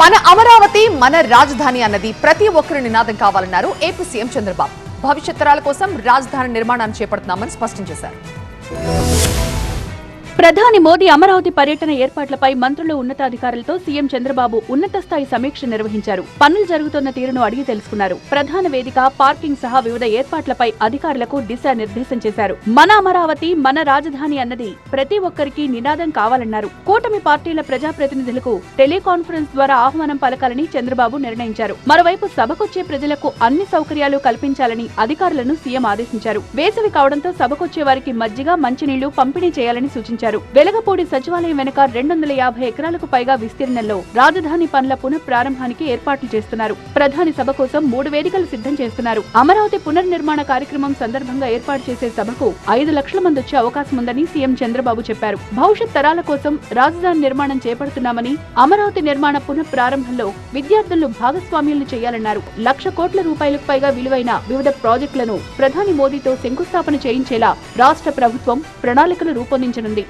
మన అమరావతి మన రాజధాని అన్నది ప్రతి ఒక్కరి నినాదం కావాలన్నారు ఏపీ సీఎం చంద్రబాబు. భవిష్యత్ తరాల కోసం రాజధాని నిర్మాణాన్ని చేపడుతున్నామని స్పష్టం చేశారు. ప్రధాని మోదీ అమరావతి పర్యటన ఏర్పాట్లపై మంత్రులు ఉన్నతాధికారులతో సీఎం చంద్రబాబు ఉన్నత స్థాయి సమీక్ష నిర్వహించారు. పనులు జరుగుతున్న తీరును అడిగి తెలుసుకున్నారు. ప్రధాన వేదిక పార్కింగ్ సహా వివిధ ఏర్పాట్లపై అధికారులకు దిశానిర్దేశం చేశారు. మన అమరావతి మన రాజధాని అన్నది ప్రతి ఒక్కరికి నినాదం కావాలన్నారు. కూటమి పార్టీల ప్రజాప్రతినిధులకు టెలికాన్ఫరెన్స్ ద్వారా ఆహ్వానం పలకాలని చంద్రబాబు నిర్ణయించారు. మరోవైపు సభకొచ్చే ప్రజలకు అన్ని సౌకర్యాలు కల్పించాలని అధికారులను సీఎం ఆదేశించారు. వేసవి కావడంతో సభకొచ్చే వారికి మజ్జిగ మంచినీళ్ళు పంపిణీ చేయాలని సూచించారు. వెలగపూడి సచివాలయం వెనుక రెండు వందల యాభై ఎకరాలకు పైగా విస్తీర్ణంలో రాజధాని పనుల పునః ప్రారంభానికి ఏర్పాట్లు చేస్తున్నారు. ప్రధాని సభ కోసం మూడు వేదికలు సిద్ధం చేస్తున్నారు. అమరావతి పునర్నిర్మాణ కార్యక్రమం సందర్భంగా ఏర్పాటు చేసే సభకు ఐదు లక్షల మంది వచ్చే అవకాశం ఉందని సీఎం చంద్రబాబు చెప్పారు. భవిష్యత్ తరాల కోసం రాజధాని నిర్మాణం చేపడుతున్నామని అమరావతి నిర్మాణ పునః ప్రారంభంలో విద్యార్థులను భాగస్వామ్యులను చేయాలన్నారు. లక్ష కోట్ల రూపాయలకు పైగా విలువైన వివిధ ప్రాజెక్టులను ప్రధాని మోదీతో శంకుస్థాపన చేయించేలా రాష్ట్ర ప్రభుత్వం ప్రణాళికలు రూపొందించనుంది.